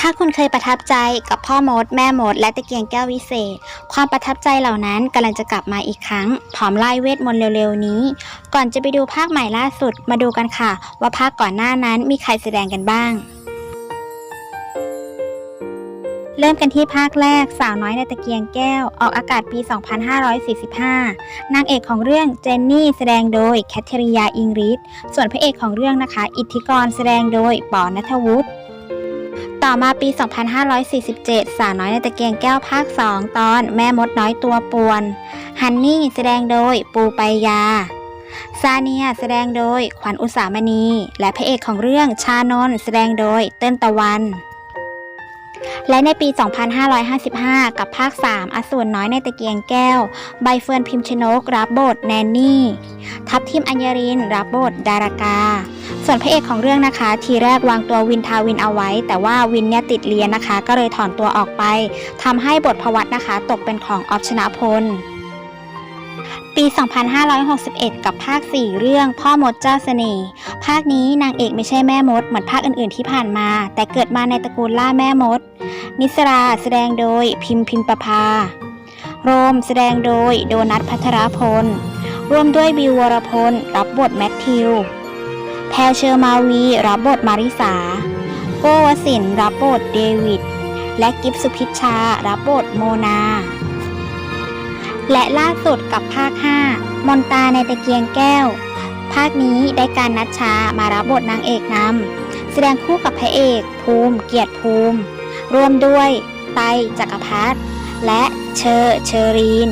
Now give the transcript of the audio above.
ถ้าคุณเคยประทับใจกับพ่อมด แม่มด และตะเกียงแก้ววิเศษ ความประทับใจเหล่านั้นกำลังจะกลับมาอีกครั้ง พร้อมไล่เวทมนต์เร็วๆนี้ ก่อนจะไปดูภาคใหม่ล่าสุดมาดูกันค่ะ ว่าภาคก่อนหน้านั้นมีใครแสดงกันบ้าง เริ่มกันที่ภาคแรกสาวน้อยในตะเกียงแก้ว ออกอากาศปี 2545 นางเอกของเรื่องเจนนี่แสดงโดยแคทเธอรียาอิงริสส่วนพระเอกของเรื่องนะคะ อิทธิกรแสดงโดยปอนัทวุฒิ ต่อมาปี 2547 สาวน้อยในตะเกียงแก้วภาค 2 ตอนแม่มดน้อยตัวป่วน ฮันนี่แสดงโดยปูไปยา ซาเนียแสดงโดยขวัญอุสามณี และพระเอกของเรื่องชานนท์แสดงโดยเต้นตะวัน และในปี 2555 กับภาค 3 อสูรน้อยในตะเกียงแก้ว ใบเฟิร์นพิมชนก รับบทแนนนี่ ทัพทิมอัญญริน รับบทดารากา ส่วนพระเอกของเรื่องนะคะ ทีแรกวางตัววินทาวินเอาไว้ แต่ว่าวินเนี่ยติดเรียนนะคะ ก็เลยถอนตัวออกไป ทำให้บทพวัตนะคะ ตกเป็นของออฟชนะพล ปี 2561 กับภาค 4 เรื่องพ่อมดเจ้าเสน่ห์ ภาคนี้นางเอกไม่ใช่แม่มด เหมือนภาคอื่นๆที่ผ่านมา แต่เกิดมาในตระกูลล่าแม่มด นิสราแสดงโดยพิมพิมประภา โรมแสดงโดยโดนัทพัทรพล ร่วมด้วยบิววรพล รับบทแมทธิว แพรเชอร์มาวี รับบทมาริสา โกวสินร์รับบทเดวิด และกิฟสุพิชชา รับบทโมนา และล่าสุดกับภาค 5 มนตาในตะเกียงแก้ว ภาคนี้ได้การนัดชามารับบทนางเอกนำแสดงคู่กับพระเอก ภูมิ เกียรติภูมิร่วมด้วยไตจักรพัฒและเชอร์เชอรีน